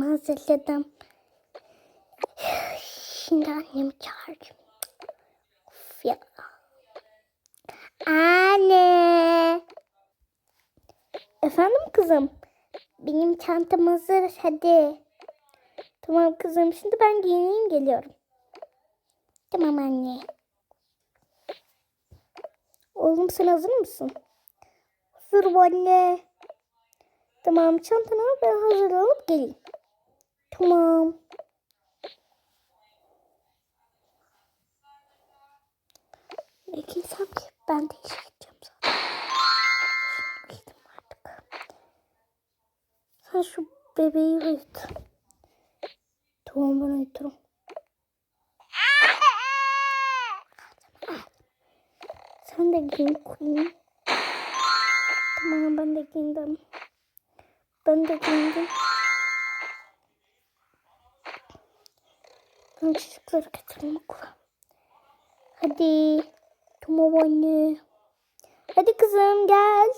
Hazırladım. Şimdi annemi çağıracağım. Of ya. Anne. Efendim kızım. Benim çantam hazır. Hadi. Tamam kızım. Şimdi ben giyineyim geliyorum. Tamam anne. Oğlum sen hazır mısın? Hazırım anne. Tamam çantanı ben hazırlanıp geleyim. Tamam. Ne giysem ki? Ben de işe gideceğim zaten. Şunu artık. Sen şu bebeği uyut. Tamam ben uyuturum. Sen de giyin koyayım. Tamam ben de giyindim. Ben de giyindim. Ben çocukları getireyim okula. Hadi. Tamam anne. Hadi kızım gel.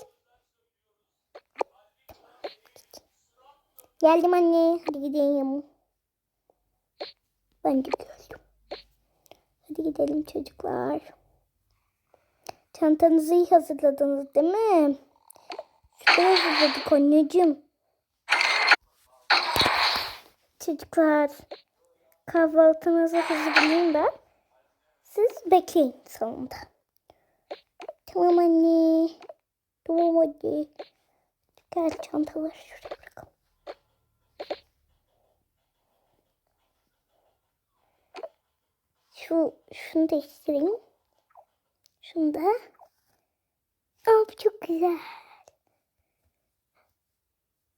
Geldim anne. Hadi gidelim. Ben de geldim. Hadi gidelim çocuklar. Çantanızı iyi hazırladınız değil mi? Şuraya hazırladık anneciğim. Çocuklar kahvaltınızı hazırlayayım ben. Siz bekleyin salonda. Tamam anne. Tamam hadi. Gel çantaları şuraya bırakalım. Şu, şunu değiştireyim. Şunu da. Aa, bu çok güzel.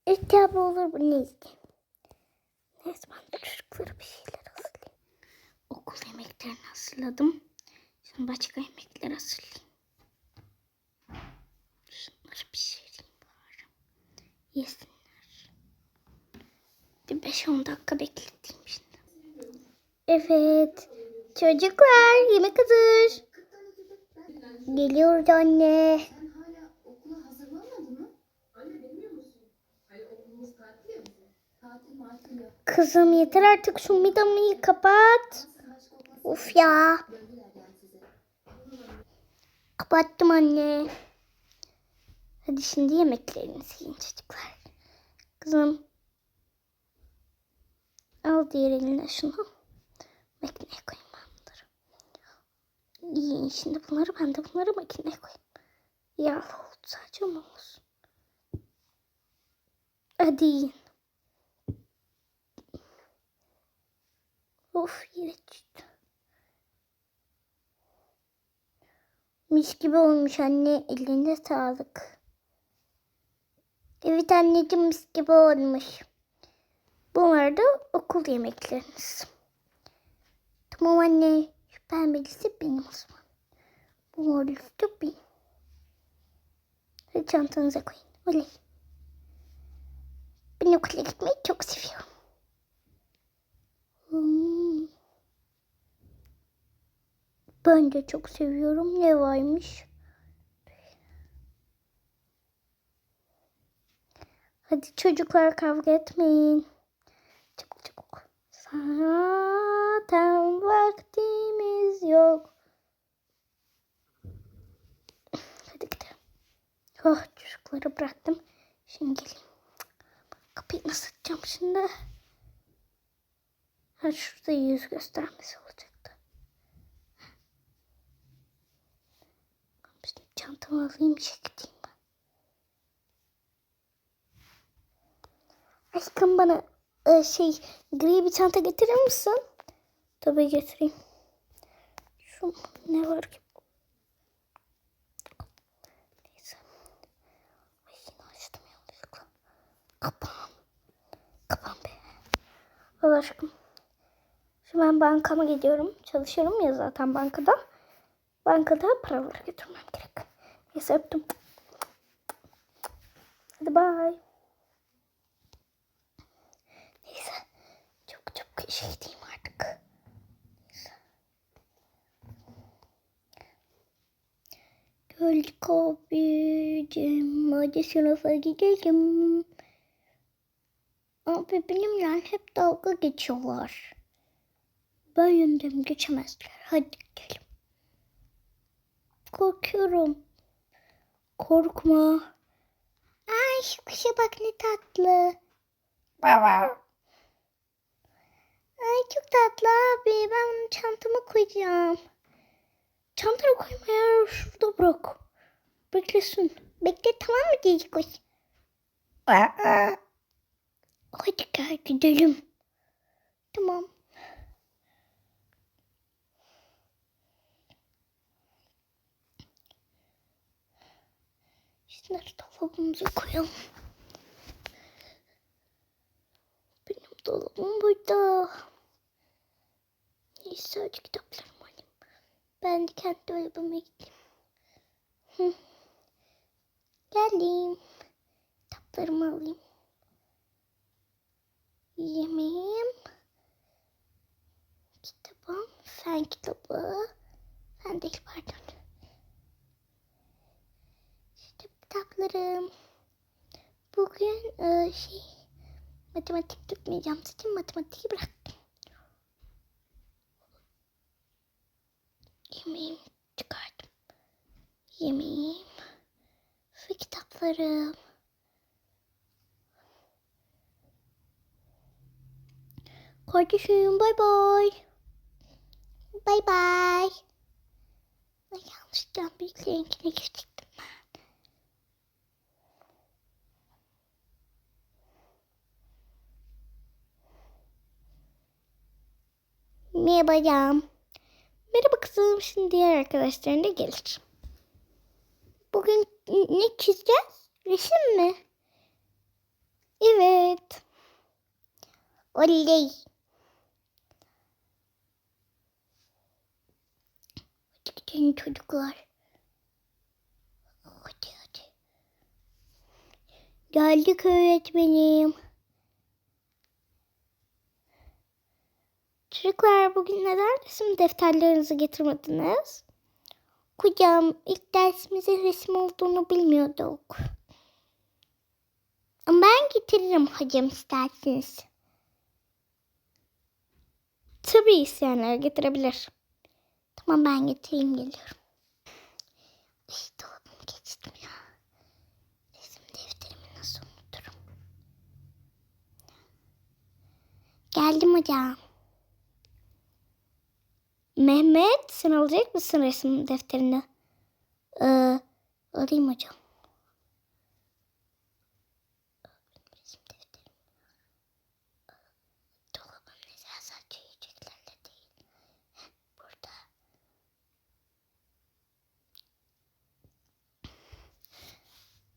İhtiyabı olur bu neyse. Neyse ben çocuklara bir şeyler. Okul yemeklerini hazırladım. Şimdi başka yemekler hazırlayayım. Şunları pişireyim bari. Yesinler. Bir 5-10 dakika bekleteyim şimdi. Evet. Çocuklar yemek hazır. Geliyoruz anne. Kızım yeter artık şu midamı kapat. Of ya. Kapattım anne. Hadi şimdi yemeklerinizi yiyin çocuklar. Kızım. Al diğer eline şunu. Makineye koyayım ben bunları. Yiyin şimdi bunları ben de bunları makineye koyayım. Ya oldu sadece ama. Hadi yiyin. Of yine çıktı. Mis gibi olmuş anne. Eline sağlık. Evet anneciğim mis gibi olmuş. Bunlar da okul yemekleriniz. Tamam anne. Şu pembelisi benim o zaman. Bu morlusu da benim. Hadi çantanıza koyun. Oley. Ben okula gitmeyi çok seviyorum. Hmm. Ben de çok seviyorum. Ne varmış? Hadi çocuklar kavga etmeyin. Çabuk çabuk. Zaten vaktimiz yok. Hadi gidelim. Oh çocukları bıraktım. Şimdi geleyim. Kapıyı nasıl açacağım şimdi? Ha şurada yüz göstermesi olacaktı. Çantamı alayım işe ben. Aşkım bana e, şey gri bir çanta getirir misin? Tabii getireyim. Şu ne var ki? Neyse. Ay açtım yanlışlıkla. Kapan. Kapan be. Allah aşkım. Şimdi ben bankama gidiyorum. Çalışıyorum ya zaten bankada. Bankada paraları götürmem gerek. Neyse öptüm. Hadi bye. Neyse. Çok çok işe gideyim artık. Neyse. Geldik abicim. Hadi sınıfa gidelim. Abi benimle hep dalga geçiyorlar. Ben yendim geçemezler. Hadi gidelim. Korkuyorum. Korkma. Ay şu kuşa bak ne tatlı. Ay çok tatlı abi. Ben bunu çantama koyacağım. Çantaya koymaya şurada bırak. Beklesin. Bekle tamam mı cici kuş? Hadi gel gidelim. Tamam. Şunları dolabımıza koyalım. Benim dolabım burada. Neyse sadece kitaplarımı alayım. Ben de kendi dolabıma gideyim. Geldim. Kitaplarımı alayım. Yemeğim. Kitabım. Fen kitabı. Fen değil pardon. Kitaplarım. Bugün e, şey matematik tutmayacağım. Zaten matematiği bıraktım. Yemeğimi çıkardım. Yemeğim ve kitaplarım. Kardeşim bay bay. Bay bay. Ay, yanlışlıkla büyüklerinkine geçecektim ben. Merhaba canım. Merhaba kızım. Şimdi diğer arkadaşların da gelir. Bugün ne çizeceğiz? Resim mi? Evet. Oley. Hadi gidelim çocuklar. Hadi hadi. Geldik öğretmenim. Çocuklar bugün neden resim defterlerinizi getirmediniz? Kocam ilk dersimizin resim olduğunu bilmiyorduk. Ama ben getiririm hocam isterseniz. Tabii isteyenler getirebilir. Tamam ben getireyim geliyorum. İşte dolabımı geçtim ya. Resim defterimi nasıl unuturum? Geldim hocam. Mehmet sen alacak mısın resim defterini? Ee, alayım hocam. Resim defterim. Dolabım neden sadece yiyeceklerle değil. Burada.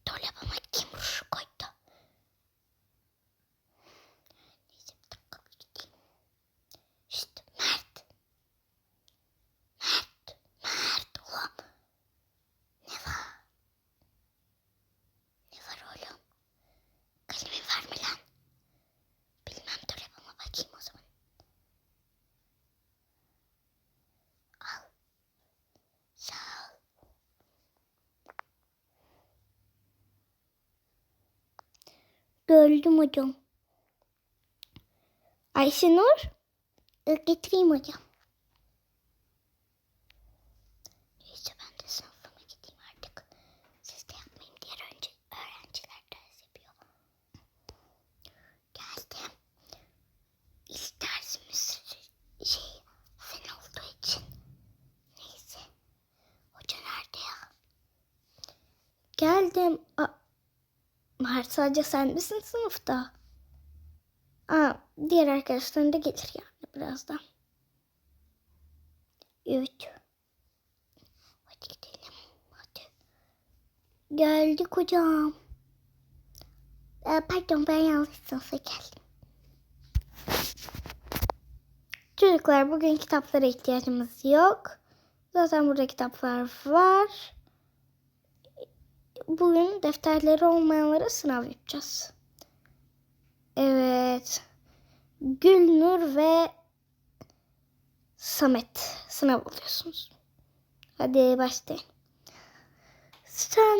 Dolabıma kim ruj koydu? Neyse bir dakika bir gideyim. Şşt Mert. Mert. Mert ulan. Ne var? Ne var oğlum? Kalemin var mı lan? Bilmem dolabıma bakayım o zaman. Al. Sağ ol. Gördüm hocam. Ayşenur. e, Getireyim hocam. Neyse ben de sınıfıma gideyim artık. Siz de yapmayın diğer önce öğrenciler ders yapıyor. Geldim. İlk dersimiz şey fen olduğu için. Neyse. Hoca nerede ya? Geldim. Aa, Mert sadece sen misin sınıfta? Aa, diğer arkadaşların da gelir yani birazdan. Evet. Hadi gidelim. Hadi. Geldik hocam. Ee, pardon ben yanlış sınıfa geldim. Çocuklar bugün kitaplara ihtiyacımız yok. Zaten burada kitaplar var. Bugün defterleri olmayanlara sınav yapacağız. Evet. Gülnur ve Samet sınav alıyorsunuz. Hadi başlayın. Sen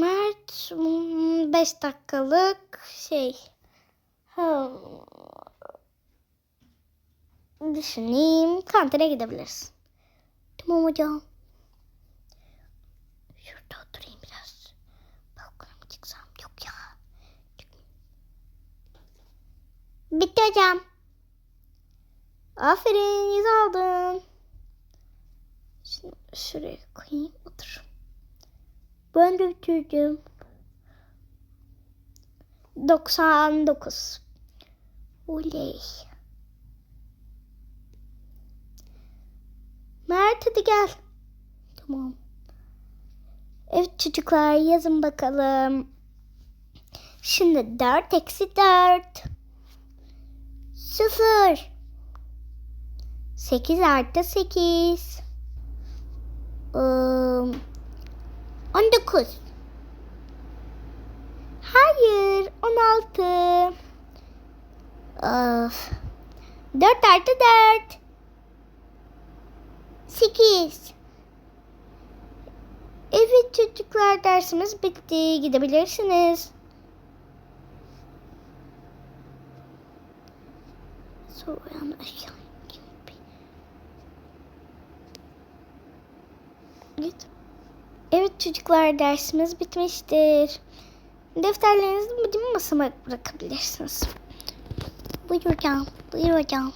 Mert 5 dakikalık şey. Hmm. Düşüneyim. Kantine gidebiliriz. Tamam hocam. Şurada oturayım biraz. Balkona mı çıksam? Yok ya. Bitti hocam. Aferin yüz aldın. Şimdi şuraya koyayım otur. Ben de bitirdim. 99. Oley. Mert hadi gel. Tamam. Evet çocuklar yazın bakalım. Şimdi 4 eksi 4. 0. 8 artı 8. Im, 19. Hayır 16. Of. 4 artı 4. 8. Evet çocuklar dersimiz bitti. Gidebilirsiniz. Gibi. Git. Evet çocuklar dersimiz bitmiştir. Defterlerinizi benim masama bırakabilirsiniz. Buyur hocam. Buyur hocam.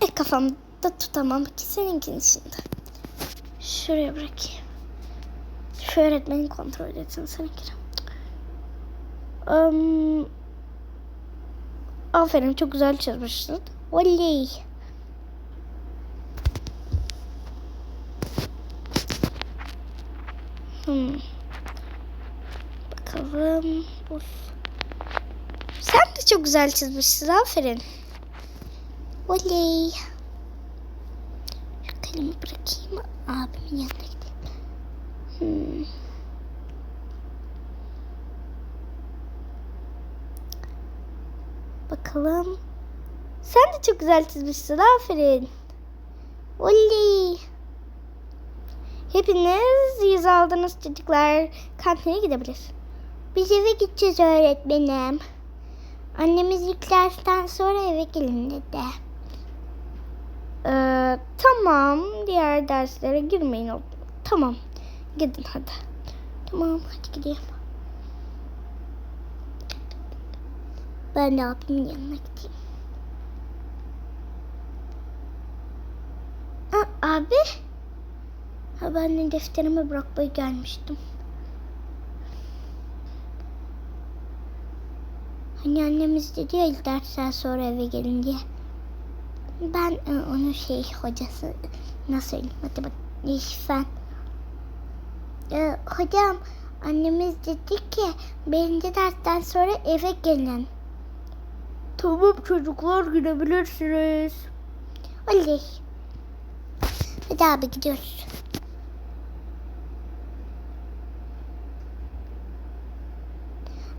E kafamda tutamam ki seninkini şimdi. Şuraya bırakayım. Şu öğretmenin kontrol etsin seninkini. Um, aferin çok güzel çizmişsin. Oley. Hmm. Bakalım. Of. Sen de çok güzel çizmişsin. Aferin. Oley. Şu kalemi bırakayım. Abimin yanına gideyim. Hmm. Bakalım. Sen de çok güzel çizmişsin. Aferin. Oley. Hepiniz yüz aldınız çocuklar. Kantine gidebilir. Biz eve gideceğiz öğretmenim. Annemiz ilk dersten sonra eve gelin dedi. Ee, tamam. Diğer derslere girmeyin. Tamam. Gidin hadi. Tamam hadi gidelim. Ben de abimin yanına gideyim. Aa, abi. Ha, ben de defterimi bırakmaya gelmiştim. Hani annemiz dedi ya dersten sonra eve gelin diye. Ben e, onun şey hocası nasıl söyleyeyim matematik fen. E, hocam annemiz dedi ki birinci dersten sonra eve gelin. Tamam çocuklar gidebilirsiniz. Oley. Hadi abi gidiyoruz.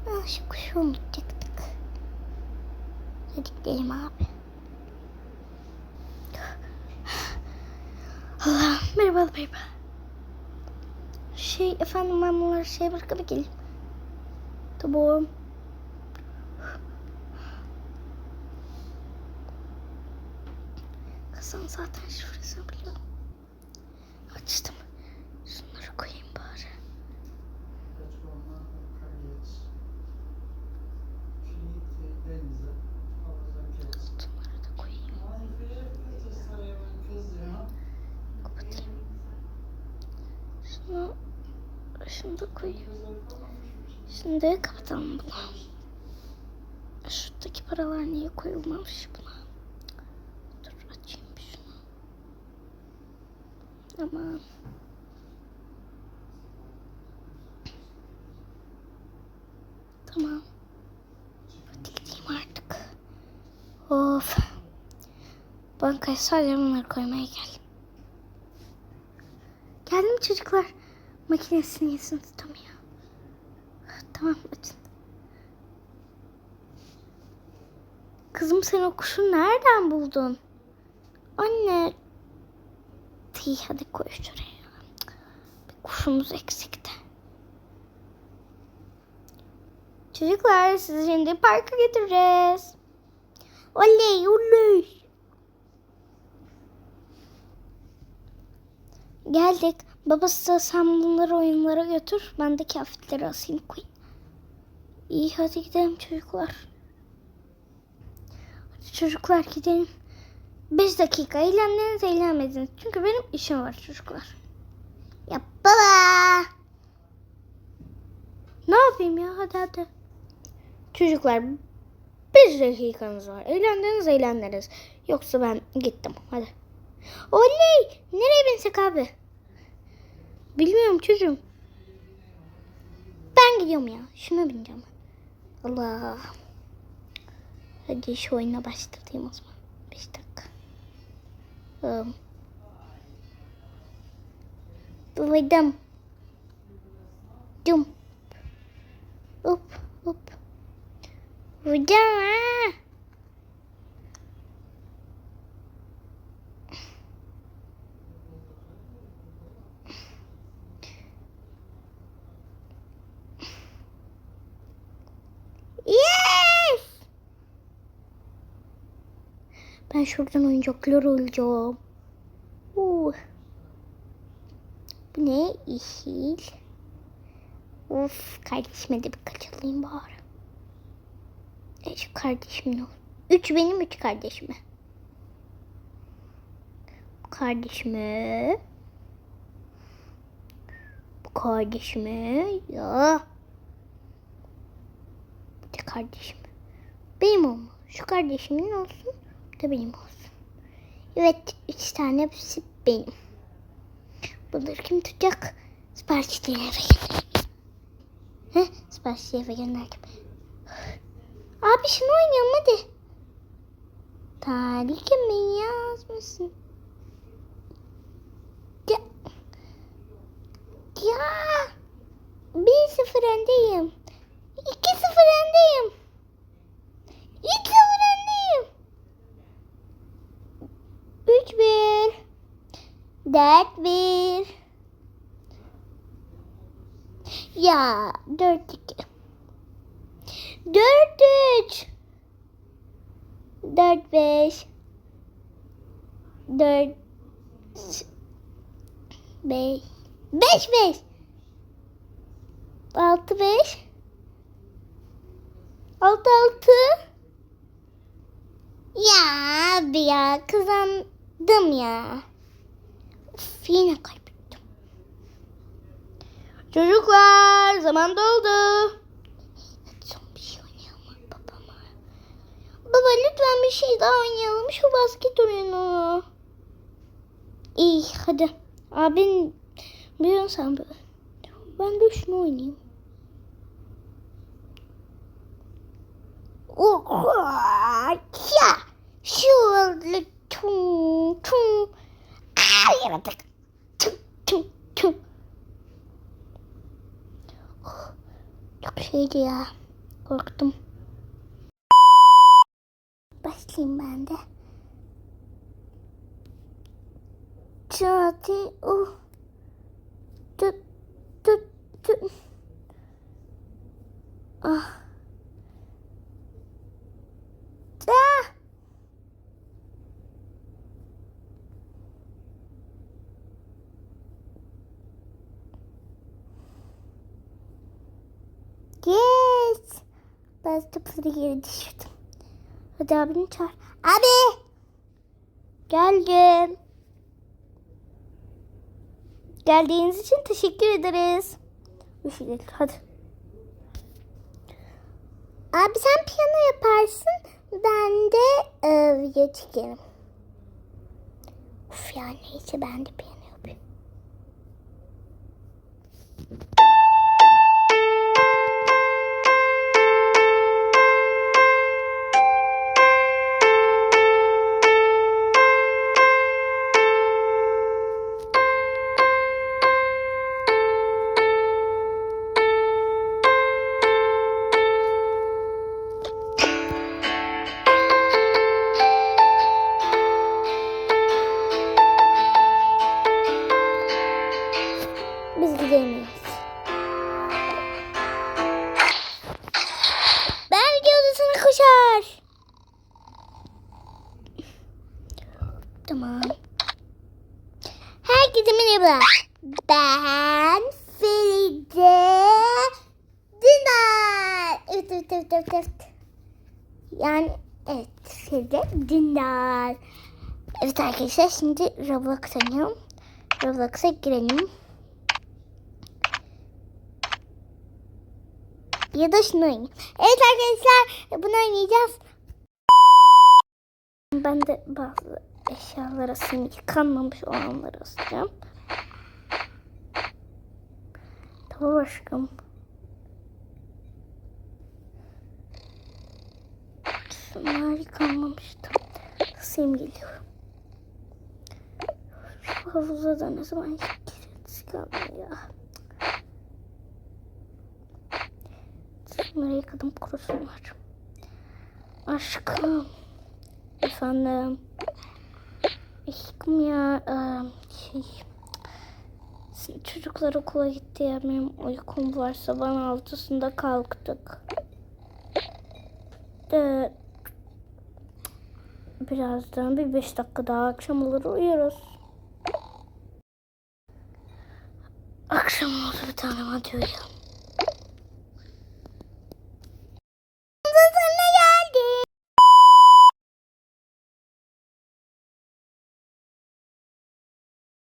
Aa, şu kuşu unutacaktık. Hadi gidelim abi. Allah merhaba merhaba. Şey efendim ben bunları şey bırakıp geleyim. Tamam. Kızım zaten şifresini biliyorum. Açtım. Şunları koyayım bari. Şunları da koyayım. Kapatayım. Şunu, şunu da koyayım. Şimdi kapatalım bunu. Şuradaki paralar niye koyulmamış buna? Aman. Tamam. Hadi gideyim artık. Of. Bankaya sadece bunları koymaya geldim. Geldim çocuklar. Makinesini yesin tutamıyor. Tamam açın. Kızım sen o kuşu nereden buldun? Anne. İyi hadi koy şuraya. Bir kuşumuz eksikti. Çocuklar sizi şimdi parka götüreceğiz. Oley oley. Geldik. Babası sen bunları oyunlara götür. Ben de kıyafetleri asayım koyayım. İyi hadi gidelim çocuklar. Hadi çocuklar gidelim. 5 dakika eğlendiniz eğlenmediniz. Çünkü benim işim var çocuklar. Ya baba. Ne yapayım ya hadi hadi. Çocuklar 5 dakikanız var. Eğlendiniz eğlendiniz. Yoksa ben gittim hadi. Oley! Nereye binsek abi? Bilmiyorum çocuğum. Ben gidiyorum ya. Şuna bineceğim. Allah. Hadi şu oyuna başlatayım o zaman. 5 dakika. Babacım. Dum. Up, up. Vuracağım ha. Ben şuradan oyuncaklar alacağım. Uh. Bu ne? Yeşil. Of kardeşime de birkaç alayım bari. E, şu kardeşim ne? Üç benim üç kardeşime. Bu kardeşime. Bu kardeşime. Ya. Bu da kardeşim. Benim olma. Şu kardeşimin olsun. Da benim olsun. Evet üç tane hepsi benim. Bunları kim tutacak? Siparişleri eve gönder. Heh, siparişleri eve gönderdim. Abi şunu oynayalım hadi. Tarihimi yazmışsın. Ya. Ya. Bir sıfır öndeyim. İki sıfır öndeyim. Üç sıfır öndeyim. Üç bir. Dört bir. Ya dört iki. Dört üç. Dört beş. Dört beş. Beş beş. Altı beş. Altı altı. Ya abi ya kazandım ya. Of, yine kaybettim. Çocuklar zaman doldu. Son bir şey oynayalım babama. Baba lütfen bir şey daha oynayalım. Şu basket oyunu. İyi hadi. Abin biliyorsun sen böyle. Ben de şunu oynayayım. Oh, ya. Şöyle tum tum. Aa, yaratık. Tum tum tum. Oh, Çok şeydi ya. Korktum. Başlayayım ben de. Çati uh. Tut tut tut. Ah. Ah. Yes. Ben topları geri düşürdüm. Hadi abini çağır. Abi. Geldim. Geldiğiniz için teşekkür ederiz. Değil. Hadi. Abi sen piyano yaparsın. Ben de e, video çekerim. Uf ya neyse ben de piyano Yani evet Feride Dündar. Evet arkadaşlar şimdi Roblox oynuyorum. Roblox'a girelim. Ya da şunu oynayayım. Evet arkadaşlar bunu oynayacağız. Ben de bazı eşyalar asayım. Yıkanmamış olanları asacağım. Tamam aşkım. Şunlar yıkanmamıştı. Asayım geliyorum. Şu havuza da ne zaman gireriz kalmıyor ya. Şunları yıkadım kurusunlar. Aşkım. Efendim. Aşkım ya. Şey. Çocuklar okula gitti ya. Benim uykum var. Sabahın altısında kalktık. De, birazdan bir beş dakika daha akşam olur uyuruz. Akşam oldu bir tane hadi uyuyalım.